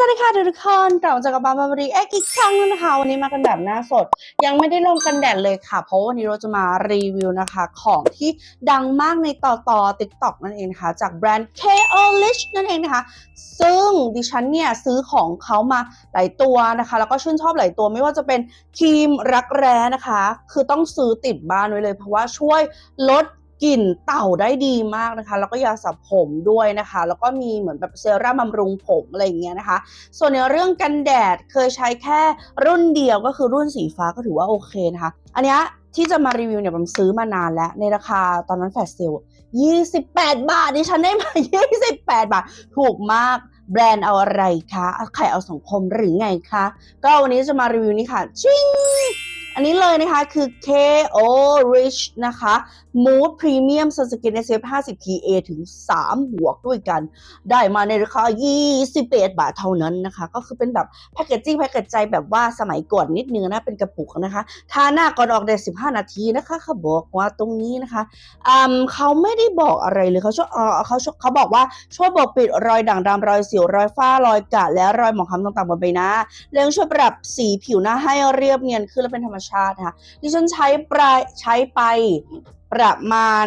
สวัสดีค่ะทุกคนกลับมาเจอกับบ้าบารีเอ็กอีกครั้งนึงนะคะวันนี้มากันแบบหน้าสด ยังไม่ได้ลงกันแดดเลยค่ะ เพราะวันนี้เราจะมารีวิวนะคะ ของที่ดังมากในต่อต่อ TikTok นั่นเองนะคะ จากแบรนด์ KO Lich นั่นเองนะคะ ซึ่งดิฉันเนี่ยซื้อของเขามาหลายตัวนะคะ แล้วก็ชื่นชอบหลายตัวไม่ว่าจะเป็นครีมรักแร้นะคะ คือต้องซื้อติดบ้านไว้เลย เพราะว่าช่วยลด กลิ่นเต่าได้ดีมากนะคะ แล้วก็ยาสระผมด้วยนะคะ แล้วก็มีเหมือนแบบเซรั่มบำรุงผมอะไรอย่างเงี้ยนะคะ ส่วนในเรื่องกันแดดเคยใช้แค่รุ่นเดียวก็คือรุ่นสีฟ้าก็ถือว่าโอเคนะคะ อันนี้ที่จะมารีวิวเนี่ยผมซื้อมานานแล้วในราคาตอนนั้นแฟลชเซล28 บาทดิฉันได้มา 28 บาท ถูกมากแบรนด์เอาอะไรคะใครเอาสังคมหรือไงคะ ก็วันนี้จะมารีวิวนี่ค่ะชิง อันนี้เลยนะคะคือ KO Rich นะคะ Mood Premium Sunscreen SPF 50 PA ถึง 3 บวกด้วยกัน ได้มาในราคา 21 บาทเท่านั้นนะคะ ก็คือเป็นแบบแพคเกจจิ้งแพคเกจใจแบบว่าสมัยก่อนนิดนึงนะ เป็นกระปุกนะคะ ทาหน้าก่อนออกแดด15 นาทีนะคะ เขาบอกว่าตรงนี้นะคะอืมเขาไม่ได้บอกอะไรเลยเขาช่วยเอเขาช่วยเขาบอกว่าช่วยปกปิดรอยด่างดำรอยสิวรอยฝ้ารอยกระและรอยหมองคล้ำต่างๆบนใบหน้าเรื่องช่วยปรับสีผิวหน้าให้เรียบเนียนขึ้นและเป็นธรรมชาตินะคะดิฉันใช้ปลายใช้ไปประมาณ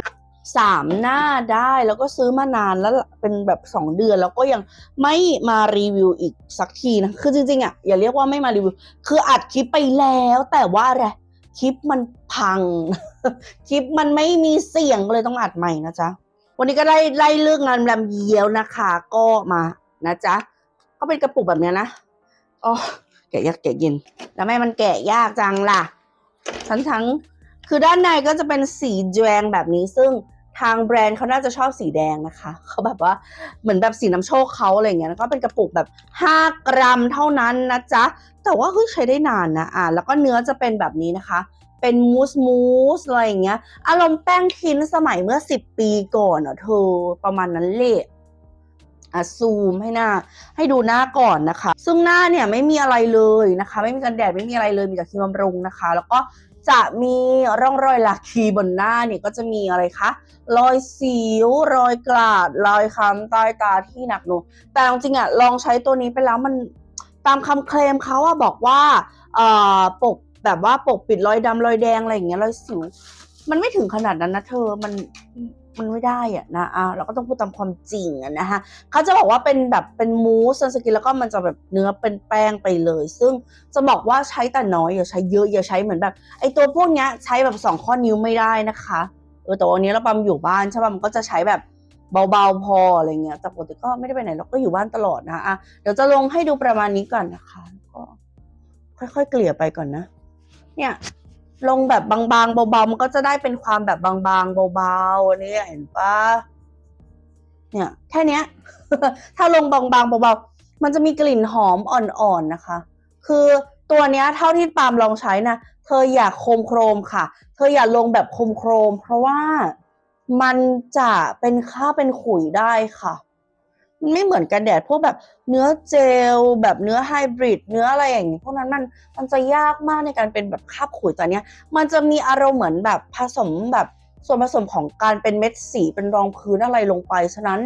สามหน้าได้แล้วก็ซื้อมานานแล้วเป็นแบบสองเดือนแล้วก็ยังไม่มารีวิวอีกสักทีนะคือจริงๆอะอย่าเรียกว่าไม่มารีวิว คืออัดคลิปไปแล้ว แต่ว่าอะไรคลิปมันพัง คลิปมันไม่มีเสียงก็เลยต้องอัดใหม่นะจ๊ะวันนี้ก็ได้ไล่เลือกงานแลำเยียวนะคะ ก็มานะจ๊ะก็เป็นกระปุกแบบเนี้ยนะอ๋อ แกะยากแกะเย็น แล้วแม่มันแกะยากจังล่ะ ทั้งทั้งคือด้านในก็จะเป็นสีแดงแบบนี้ ซึ่งทางแบรนด์เขาน่าจะชอบสีแดงนะคะ เขาแบบว่าเหมือนแบบสีน้ำโชคเขาอะไรเงี้ยแล้วก็เป็นกระปุกแบบ 5 กรัมเท่านั้นนะจ๊ะ แต่ว่าเฮ้ยใช้ได้นานนะ อ่า แล้วก็เนื้อจะเป็นแบบนี้นะคะ เป็นมูสมูสอะไรอย่างเงี้ย อารมณ์แป้งทินสมัยเมื่อ 10 ปีก่อนเนอะเธอประมาณนั้นเลย อะซูมให้หน้า ให้ดูหน้าก่อนนะคะ ซึ่งหน้าเนี่ยไม่มีอะไรเลยนะคะ ไม่มีกันแดดไม่มีอะไรเลยมีแต่ครีมบำรุงนะคะ แล้วก็จะมีร่องรอยหลักคีบนหน้าเนี่ยก็จะมีอะไรคะรอยสิวรอยกราดรอยค้ำใต้ตาที่หนักหน่วงแต่จริงๆอะลองใช้ตัวนี้ไปแล้วมันตามคำเคลมเขาอะบอกว่าเอ่อปกแบบว่าปกปิดรอยดำรอยแดงอะไรอย่างเงี้ยรอยสิว มันไม่ถึงขนาดนั้นนะเธอมัน มันไม่ได้อะนะอะเราก็ต้องพูดตามความจริงอะนะคะเขาจะบอกว่าเป็นแบบเป็นมูสซันสกินแล้วก็มันจะแบบเนื้อเป็นแป้งไปเลย ซึ่งจะบอกว่าใช้แต่น้อยอย่าใช้เยอะอย่าใช้เหมือนแบบไอตัวพวกเนี้ยใช้แบบสองข้อนิ้วไม่ได้นะคะเออแต่วันนี้เราปั๊มอยู่บ้านใช่ป่ะมันก็จะใช้แบบเบาๆพออะไรเงี้ยแต่ปกติก็ไม่ได้ไปไหนเราก็อยู่บ้านตลอดนะอะเดี๋ยวจะลงให้ดูประมาณนี้ก่อนนะคะแล้วก็ค่อยๆเกลี่ยไปก่อนนะ เนี่ย ลงแบบบางๆเบาๆมันก็จะได้เป็นความแบบบางๆเบาๆนี่เห็นปะเนี่ยแค่เนี้ยถ้าลงบางๆเบาๆมันจะมีกลิ่นหอมอ่อนๆนะคะ คือตัวเนี้ยเท่าที่ปาล์มลองใช้นะเธออย่าโคมโครมค่ะ เธออย่าลงแบบโคมโครม เพราะว่ามันจะเป็นค่าเป็นขุยได้ค่ะ มันไม่เหมือนกันแดดพวกแบบเนื้อเจล แบบเนื้อไฮบริดเนื้ออะไรอย่างนี้พวกนั้นมันมันจะยากมากในการเป็นแบบคาบขุยแต่เนี้ย มันจะมีอารมณ์เหมือนแบบผสมแบบส่วนผสมของการเป็นเม็ดสีเป็นรองพื้นอะไรลงไปฉะนั้น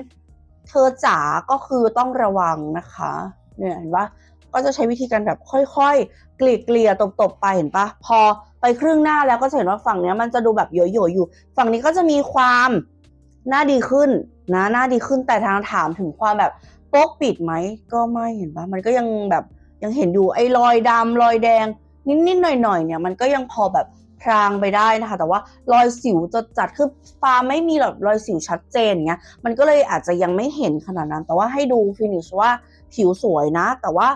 เธอจ๋าก็คือต้องระวังนะคะเนี่ยเห็นปะก็จะใช้วิธีการแบบค่อยๆ เกลี่ยเกลี่ยๆตบๆไปเห็นปะพอไปครึ่งหน้าแล้วก็จะเห็นว่าฝั่งเนี้ยมันจะดูแบบโยโย่อยู่ ฝั่งนี้ก็จะมีความ หน้าดีขึ้นนะหน้าดีขึ้นแต่ทางถามถึงความแบบโป๊กปิดไหมก็ไม่เห็นปะมันก็ยังแบบยังเห็นอยู่ไอ้รอยดำรอยแดง นิดๆหน่อยๆเนี่ย มันก็ยังพอแบบพรางไปได้นะคะ แต่ว่ารอยสิวจะจัดคือฟ้าไม่มีแบบรอยสิวชัดเจนเงี้ยมันก็เลยอาจจะยังไม่เห็นขนาดนั้น แต่ว่าให้ดูฟินิชว่าผิวสวยนะ แต่ว่า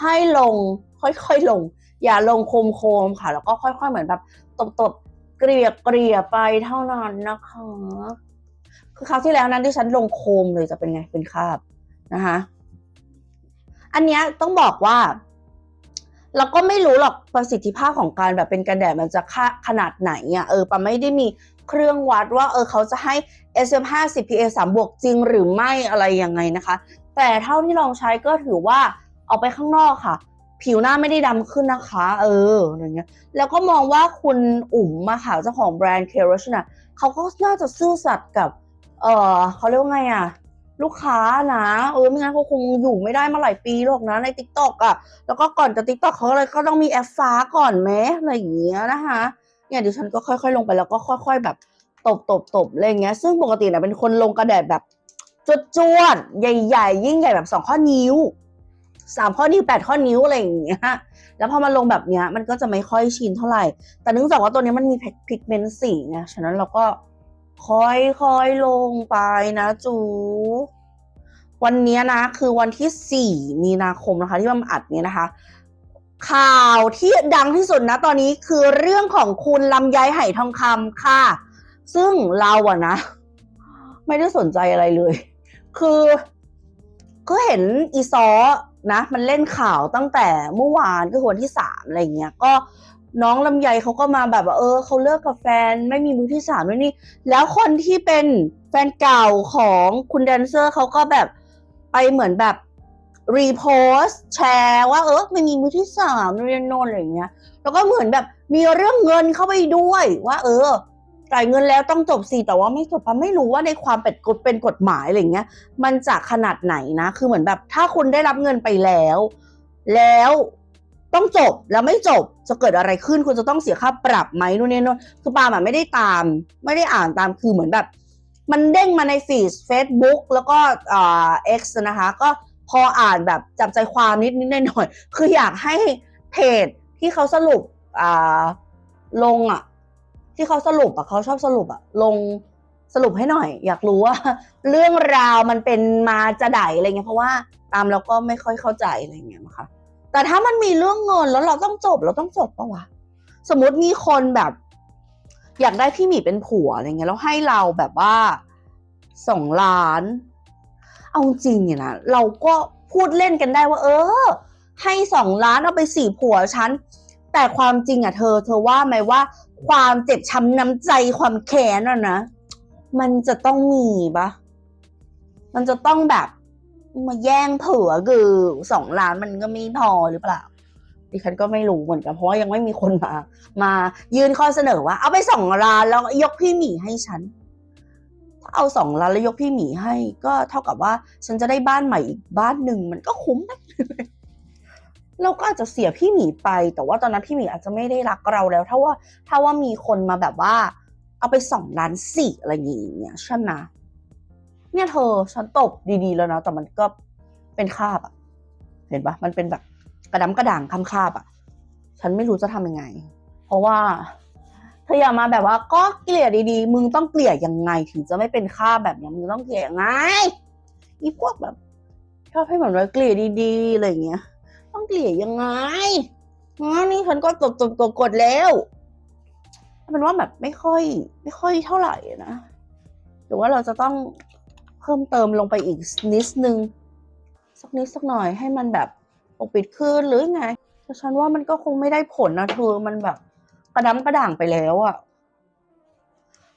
ให้ลงค่อยๆลง อย่าลงโคมๆค่ะ แล้วก็ค่อยๆเหมือนแบบตบๆเกลี่ยเกลี่ยๆไปเท่านั้นนะคะ คือคราวที่แล้วนั้นที่ฉันลงโคมเลยจะเป็นไงเป็นคราบนะคะอันเนี้ยต้องบอกว่า เราก็ไม่รู้หรอกประสิทธิภาพของการแบบเป็นกันแดดมันจะค่าขนาดไหนอะเออปาไม่ได้มีเครื่องวัดว่า เออเขาจะให้ SPF 50 PA 3บวกจริงหรือไม่อะไรยังไงนะคะ แต่เท่าที่ลองใช้ก็ถือว่าเอาไปข้างนอกค่ะ ผิวหน้าไม่ได้ดำขึ้นนะคะ เอออย่างเงี้ยแล้วก็มองว่าคุณอุ๋มมาค่ะเจ้าของแบรนด์เคโรชนะเขาก็น่าจะซื่อสัตย์กับ เออเขาเรียกว่าไงอะ ลูกค้านะเออไม่งั้นเขาคงอยู่ไม่ได้มาหลายปีหรอกนะในติ๊กต็อกอะแล้วก็ก่อนจะติ๊กต็อกเขาเลยก็ต้องมีแอปฟ้าก่อนไหมอะไรอย่างเงี้ยนะคะเนี่ยดิฉันก็ค่อยๆ ลงไปแล้วก็ค่อย ๆ แบบตบตบตบอะไรอย่างเงี้ย ซึ่งปกติเนี่ยเป็นคนลงกระแดดแบบจวดจวดๆใหญ่ ๆ ยิ่งใหญ่แบบสองข้อนิ้วสามข้อนิ้วแปดข้อนิ้วอะไรอย่างเงี้ย แล้วพอมาลงแบบเนี้ยมันก็จะไม่ค่อยชินเท่าไหร่ แต่เนื่องจากว่าตัวนี้มันมีพิกเมนต์สีไง ฉะนั้นเราก็ ค่อยๆลงไปนะจู วันนี้นะ คือวันที่ 4 มีนาคมนะคะ ที่มันอัดเนี้ยนะคะ ข่าวที่ดังที่สุดนะ ตอนนี้คือเรื่องของคุณลำไยไหทองคำค่ะ ซึ่งเราอะนะ ไม่ได้สนใจอะไรเลย คือก็เห็นอีซอนะ มันเล่นข่าวตั้งแต่เมื่อวานก็คือวันที่สามอะไรเงี้ย ก็ น้องลำไยเขาก็มาแบบว่าเออเขาเลิกกับแฟนไม่มีมือที่สามด้วยนี่ แล้วคนที่เป็นแฟนเก่าของคุณแดนเซอร์เขาก็แบบไปเหมือนแบบรีโพส์แชร์ว่าเออไม่มีมือที่สามเรียนโนนอะไรอย่างเงี้ย แล้วก็เหมือนแบบมีเรื่องเงินเข้าไปด้วยว่า เออจ่ายเงินแล้วต้องจบสิแต่ว่าไม่จบปะไม่รู้ว่าในความเป็นกฎเป็นกฎหมายอะไรอย่างเงี้ย มันจะขนาดไหนนะ คือเหมือนแบบถ้าคุณได้รับเงินไปแล้ว แล้ว ต้องจบแล้วไม่จบจะเกิดอะไรขึ้นคุณจะต้องเสียค่าปรับไหมนู่นนี่นู่นคือปาล์มอะไม่ได้ตาม ไม่ได้อ่านตามคือเหมือนแบบ มันเด้งมาในฟีด Facebook แล้วก็เอ่า X นะคะ ก็พออ่านแบบจับใจความนิดนิดหน่อยหน่อยคืออยากให้เพจที่เขาสรุปอ่าลงอะ ที่เขาสรุปอะเขาชอบสรุปอะลงสรุปให้หน่อย อยากรู้ว่า เรื่องราวมันเป็นมาจะไดอะไรเงี้ยเพราะว่าตามแล้วก็ไม่ค่อยเข้าใจอะไรเงี้ยนะคะ แต่ถ้ามันมีเรื่องเงินแล้วเราต้องจบเราต้องจบปะวะสมมติมีคนแบบ อยากได้พี่หมีเป็นผัวอะไรเงี้ยแล้วให้เราแบบว่าสองล้าน เอาจริงเนี่ยนะเราก็พูดเล่นกันได้ว่า เออ ให้สองล้านเอาไปสี่ผัวฉันแต่ความจริงอะเธอ เธอว่าไหมว่า ความเจ็บช้ำน้ำใจความแค้นอะนะมันจะต้องมีปะมันจะต้องแบบ มาแย่งเผัวคือสองล้านมันก็ไม่พอหรือเปล่าดิฉันก็ไม่รู้เหมือนกันเพราะว่ายังไม่มีคนมา มายื่นข้อเสนอว่า เอาไปสองล้านแล้วยกพี่หมีให้ฉัน ถ้าเอาสองล้านแล้วยกพี่หมีให้ ก็เท่ากับว่า ฉันจะได้บ้านใหม่อีกบ้านหนึ่งมันก็คุ้มนะเราก็อาจจะเสียพี่หมีไป แต่ว่าตอนนั้นพี่หมีอาจจะไม่ได้รักเราแล้ว ถ้าว่าถ้าว่ามีคนมาแบบว่า เอาไปสองล้านสี่อะไรอย่างเงี้ยใช่ไหม เนี่ยเธอฉันตบดีๆแล้วนะแต่มันก็เป็นคาบอะเห็นปะมันเป็นแบบกระดำกระด่างคำคาบอะฉันไม่รู้จะทำยังไง เพราะว่าเธออย่ามาแบบว่าก็เกลี่ยดีๆ มึงต้องเกลี่ยยังไง ถึงจะไม่เป็นคาบแบบเนี้ยมึงต้องเกลี่ยยังไงอีพวกแบบชอบให้เหมือนว่าเกลี่ยดีๆอะไรเงี้ย ต้องเกลี่ยยังไงอ๋อนี่ฉันก็กดกดกดกดแล้วเป็นว่าแบบไม่ค่อย ไม่ค่อยเท่าไหร่นะหรือว่าเราจะต้อง พิ่มเติมลงไปอีกนิดนึงสักนิดสักหน่อยให้มันแบบปกปิดขึ้นหรือไงแต่ฉันว่ามันก็คงไม่ได้ผลนะเธอมันแบบกระดำกระด่างไปแล้วอะ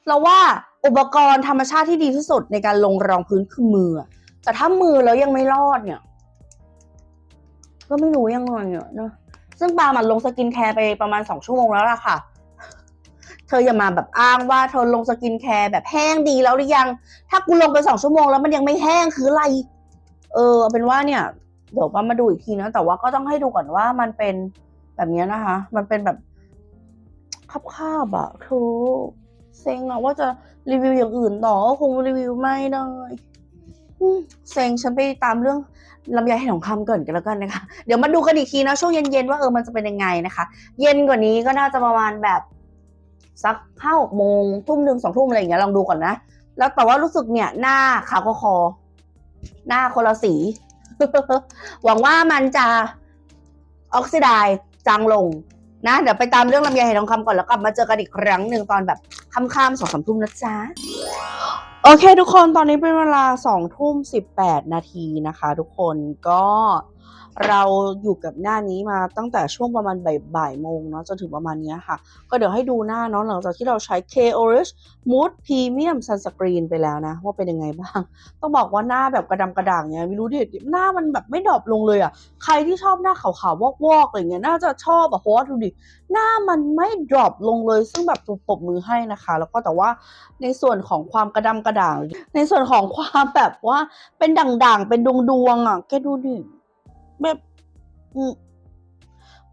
เราว่าอุปกรณ์ธรรมชาติที่ดีที่สุดในการลงรองพื้นคือมือแต่ถ้ามือแล้วยังไม่รอดเนี่ย ก็ไม่รู้ยังไงอะเนอะซึ่งปามันลงสกินแคร์ไปประมาณสองชั่วโมงแล้วล่ะค่ะ เธออย่ามาแบบอ้างว่าเธอลงสกินแคร์แบบแห้งดีแล้วหรือยัง ถ้ากูลงไปสองชั่วโมงแล้วมันยังไม่แห้งคืออะไร เออเอาเป็นว่าเนี่ย เดี๋ยวปามาดูอีกทีนะ แต่ว่าก็ต้องให้ดูก่อนว่ามันเป็นแบบเนี้ยนะคะ มันเป็นแบบคาบๆอะเธอเซ็งอะว่าจะรีวิวอย่างอื่นต่อคงรีวิวไม่ได้เซ็งฉันไปตามเรื่องลำไยให้ทองคำก่อนกันแล้วกันนะคะ เดี๋ยวมาดูกันอีกทีนะช่วงเย็นๆว่าเออมันจะเป็นยังไงนะคะ เย็นกว่านี้ก็น่าจะประมาณแบบ สักห้าหกโมงทุ่มหนึ่งสองทุ่มอะไรอย่างเงี้ยลองดูก่อนนะ แล้วแต่ว่ารู้สึกเนี่ย หน้าขาวคอ หน้าคนละสี หวังว่ามันจะออกซิไดซ์จางลงนะเดี๋ยวไปตามเรื่องลำไยไหทองคำก่อนแล้วกลับมาเจอกันอีกครั้งหนึ่งตอนแบบค่ำๆสองสามทุ่มนะจ๊ะ โอเค ทุกคนตอนนี้เป็นเวลาสองทุ่มสิบแปดนาทีนะคะ ทุกคนก็ เราอยู่กับหน้านี้มาตั้งแต่ช่วงประมาณบ่ายโมงเนาะจนถึงประมาณนี้ค่ะ ก็เดี๋ยวให้ดูหน้าเนาะหลังจากที่เราใช้ K Orange Mood Premium Sunscreen ไปแล้วนะ ว่าเป็นยังไงบ้าง ต้องบอกว่าหน้าแบบกระดำกระด่างเนี่ยไม่รู้ดิหน้ามันแบบไม่ดรอปลงเลยอะใครที่ชอบหน้าขาวๆวอกๆอะไรเงี้ยน่าจะชอบอะเพราะว่าดูดิหน้ามันไม่ดรอปลงเลย ซึ่งแบบตูปรบมือให้นะคะ แล้วก็แต่ว่าในส่วนของความกระดำกระด่าง ในส่วนของความแบบว่าเป็นด่างๆเป็นดวงๆอะแกดูดิ แบบ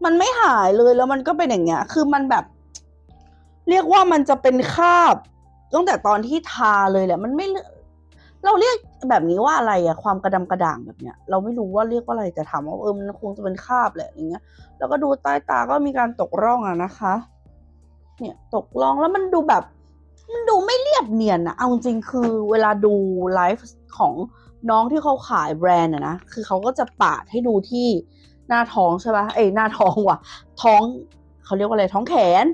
มันไม่หายเลยแล้วมันก็เป็นอย่างเงี้ย คือมันแบบ เรียกว่ามันจะเป็นคราบตั้งแต่ตอนที่ทาเลยแหละ มันไม่ เราเรียกแบบนี้ว่าอะไรอะความกระดำกระด่างแบบเนี้ย เราไม่รู้ว่าเรียกว่าอะไรแต่ถามว่าเออมันคงจะเป็นคราบแหละอย่างเงี้ย แล้วก็ดูใต้ตาก็มีการตกร่องอะนะคะ เนี่ยตกร่องแล้วมันดูแบบ มันดูไม่เรียบเนียนอะเอาจริงคือเวลาดูไลฟ์ของ น้องที่เขาขายแบรนด์อะนะ คือเขาก็จะปาดให้ดูที่หน้าท้องใช่ปะเอ้ยหน้าท้องว่ะ ท้องเขาเรียกว่าอะไร ท้องแขน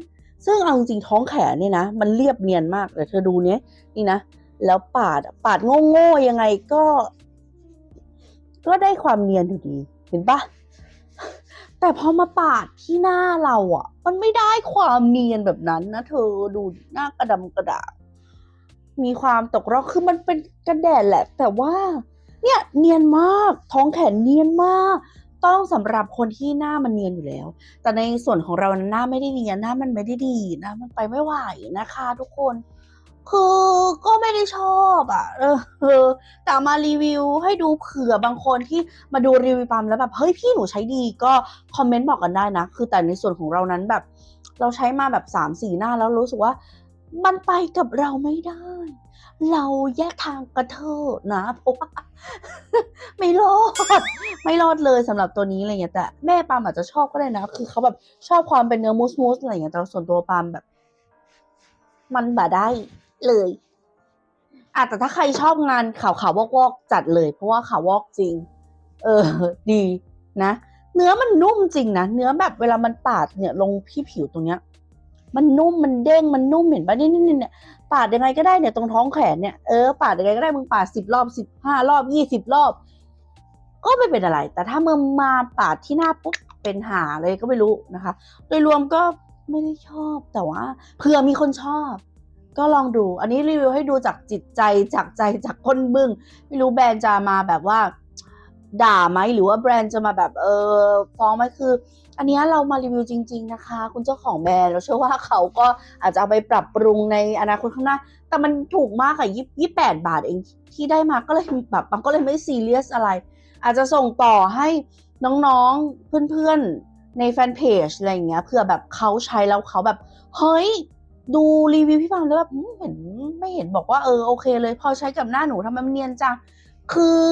ซึ่งเอาจริงๆท้องแขนเนี่ยนะ มันเรียบเนียนมากแต่เธอดูเนี้ยนี่นะ แล้วปาด ปาดโง่ๆยังไงก็ ก็ได้ความเนียนอยู่ดี เห็นปะแต่พอมาปาดที่หน้าเราอะ มันไม่ได้ความเนียนแบบนั้นนะเธอดูหน้ากระดำกระดา มีความตกร่องคือมันเป็นกระแดดแหละ แต่ว่า เนี่ยเนียนมากท้องแขนเนียนมาก ต้องสำหรับคนที่หน้ามันเนียนอยู่แล้ว แต่ในส่วนของเรานั้นหน้าไม่ได้เนียนหน้ามันไม่ได้ดีนะมันไปไม่ไหวนะคะ ทุกคน คือก็ไม่ได้ชอบอะ เออแต่มารีวิวให้ดูเผื่อบางคนที่มาดูรีวิวปั๊มแล้วแบบเฮ้ยพี่หนูใช้ดีก็คอมเมนต์บอกกันได้นะ คือแต่ในส่วนของเรานั้นแบบ เราใช้มาแบบสามสี่หน้าแล้วรู้สึกว่า มันไปกับเราไม่ได้ เราแยกทางกระเทอะนะเพราะว่าไม่รอด ไม่รอดเลยสำหรับตัวนี้อะไรเงี้ยแต่แม่ปามอาจจะชอบก็ได้นะ คือเขาแบบชอบความเป็นเนื้อมูสมูสอะไรเงี้ยแต่ส่วนตัวปามแบบ มันบ่ได้เลยอาแต่ถ้าใครชอบงานขาวขาววอกๆจัดเลย เพราะว่าขาววอกจริง เออ ดีนะเนื้อมันนุ่มจริงนะเนื้อแบบเวลามันปาดเนี่ยลงที่ผิวตรงเนี้ย มันนุ่มมันเด้งมันนุ่มเห็นปะนี่นี่เนี่ยปาดยังไงก็ได้เนี่ยตรงท้องแขนเนี่ยเออปาดยังไงก็ได้มึงปาดสิบรอบสิบห้ารอบยี่สิบรอบ ก็ไม่เป็นอะไร แต่ถ้าเมึงมาปาดที่หน้าปุ๊บเป็นหาเลยก็ไม่รู้นะคะ โดยรวมก็ไม่ได้ชอบแต่ว่าเผื่อมีคนชอบ ก็ลองดู อันนี้รีวิวให้ดูจากจิตใจจากใจจากก้นบึ้งไม่รู้แบรนด์จะมาแบบว่า ด่าไหมหรือว่าแบรนด์จะมาแบบเออฟ้องไหมคือ อันนี้เรามารีวิวจริง ๆนะคะ คุณเจ้าของแบรนด์เราเชื่อว่าเขาก็อาจจะเอาไปปรับปรุงในอนาคตข้างหน้า แต่มันถูกมากค่ะยี่ยี่แปดบาทเองที่ได้มาก็เลยแบบมันก็เลยไม่ซีเรียสอะไร อาจจะส่งต่อให้น้องๆเพื่อนๆในแฟนเพจอะไรอย่างเงี้ยเผื่อแบบเขาใช้แล้วเขาแบบเฮ้ยดูรีวิวพี่ฟังแล้วแบบเห็นไม่เห็นบอกว่าเออโอเคเลย พอใช้กับหน้าหนูทำไมมันเนียนจังคือ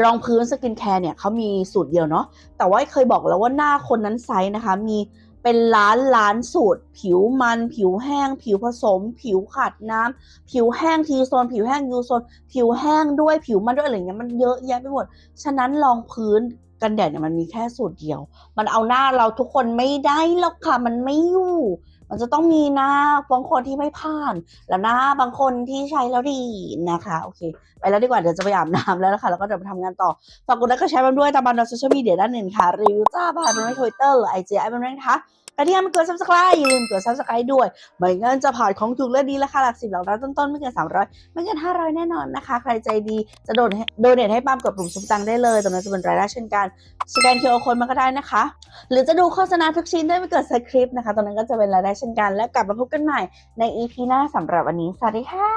รองพื้นสกินแคร์เนี่ยเขามีสูตรเดียวเนาะแต่ว่าเคยบอกแล้วว่าหน้าคนนั้นไซส์นะคะ มีเป็นล้านล้านสูตร ผิวมัน ผิวแห้ง ผิวผสม ผิวขาดน้ำผิวแห้งทีโซน ผิวแห้งยูโซน ผิวแห้งด้วยผิวมันด้วยอะไรเงี้ยมันเยอะแยะไปหมด ฉะนั้นรองพื้นกันแดดเนี่ยมันมีแค่สูตรเดียว มันเอาหน้าเราทุกคนไม่ได้หรอกค่ะมันไม่อยู่ มันจะต้องมีหน้าบางคนที่ไม่ผ่าน และหน้าบางคนที่ใช้แล้วดีนะคะโอเค ไปแล้วดีกว่าเดี๋ยวจะไปอาบน้ำแล้วนะคะแล้วก็เดี๋ยวไปทำงานต่อฝากกดไลค์กดแชร์บันด้วยตามบันโซเชียลมีเดียด้านหนึ่งค่ะรีวิวจ้าบ้านบันทวิตเตอร์หรือไอจีไอบันด้วยนะคะและที่ยังไม่กด subscribe อย่าลืมกด subscribe ด้วย ไม่งั้นจะผ่านของถูกและดีราคาหลักสิบหลักร้อยต้นๆ ไม่เกิน300ไม่เกิน500แน่นอนนะคะ ใครใจดีจะโดนโดเนทให้ปาล์มกดปุ่มซุปตังได้เลยตรงนั้นจะเป็นรายได้เช่นกันสแกน QR code มาก็ได้นะคะ หรือจะดูโฆษณาทุกชิ้นได้ไม่เกิดสคริปต์นะคะตรงนั้นก็จะเป็นรายได้เช่นกัน และกลับมาพบกันใหม่ใน EP หน้าสำหรับวันนี้ สวัสดีค่ะ